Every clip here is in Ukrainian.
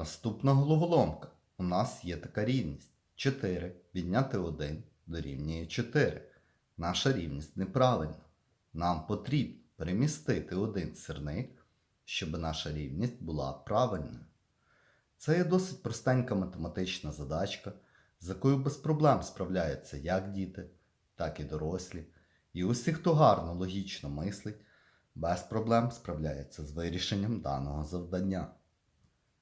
Наступна головоломка. У нас є така рівність. 4 відняти 1 дорівнює 4. Наша рівність неправильна. Нам потрібно перемістити один сірник, щоб наша рівність була правильною. Це є досить простенька математична задачка, з якою без проблем справляються як діти, так і дорослі. І усі, хто гарно логічно мислить, без проблем справляється з вирішенням даного завдання.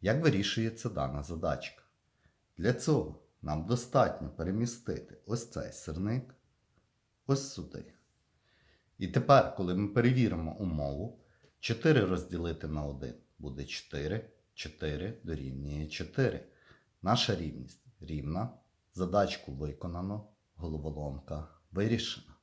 Як вирішується дана задачка? Для цього нам достатньо перемістити ось цей сирник ось сюди. І тепер, коли ми перевіримо умову, 4 розділити на 1 буде 4, 4 дорівнює 4. Наша рівність рівна. Задачку виконано, головоломка вирішена.